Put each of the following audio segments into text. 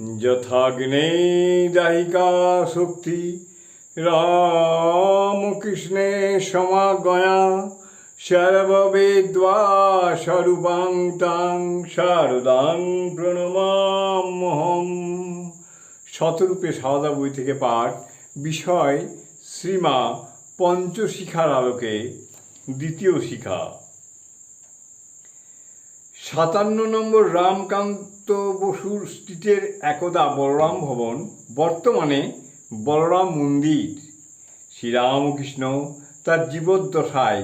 যথাগ্নে দাহিকা শক্তি রামকৃষ্ণে সমাগয়া সর্ববেদ্বা স্বরূপাং তাং শারদাং প্রণমামহম শতরূপে সারদা বই থেকে পাঠ, বিষয়, শ্রীমা পঞ্চশিখার আলোকে দ্বিতীয় শিখা। সাতান্ন নম্বর রামকান্ত বসুর স্ট্রিটের একদা বলরাম ভবন, বর্তমানে বলরাম মন্দির। শ্রীরামকৃষ্ণ তার জীবদ্দশায়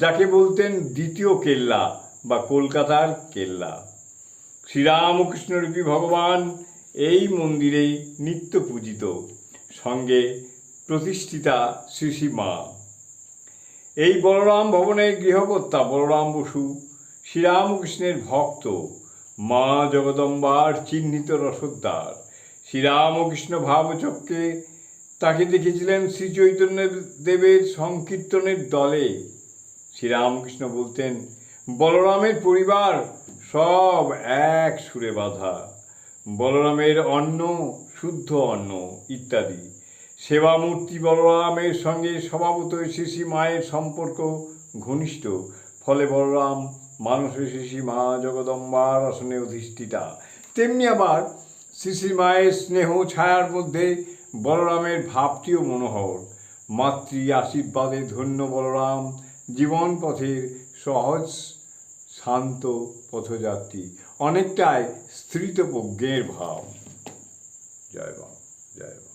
যাকে বলতেন দ্বিতীয় কেল্লা বা কলকাতার কেল্লা। শ্রীরামকৃষ্ণরূপী ভগবান এই মন্দিরে নিত্য পূজিত, সঙ্গে প্রতিষ্ঠিতা শ্রী মা। এই বলরাম ভবনের গৃহকর্তা বলরাম বসু শ্রীরামকৃষ্ণের ভক্ত, মা জগদম্বার চিহ্নিত রসদ্দার শ্রীরামকৃষ্ণ ভাবচক্রে তাকে দেখেছিলেন শ্রী চৈতন্য দেবের সংকীর্তনের দলে। শ্রীরামকৃষ্ণ বলতেন, বলরামের পরিবার সব এক সুরে বাঁধা। বলরামের অন্ন, শুদ্ধ অন্ন, ইত্যাদি। সেবামূর্তি বলরামের সঙ্গে স্বভাবতই শিশি মায়ের সম্পর্ক ঘনিষ্ঠ। ফলে বলরাম মানুষের শিশি মা জগদম্বার আসনে অধিষ্ঠিতা। তেমনি আবার শ্রী শ্রী মায়ের স্নেহ ছায়ার মধ্যে বলরামের ভাবটিও মনোহর। মাতৃ আশীর্বাদে ধন্য বলরাম, জীবন পথের সহজ শান্ত পথযাত্রী। অনেকটাই স্থিতপ্রজ্ঞের ভাব। জয় বাবা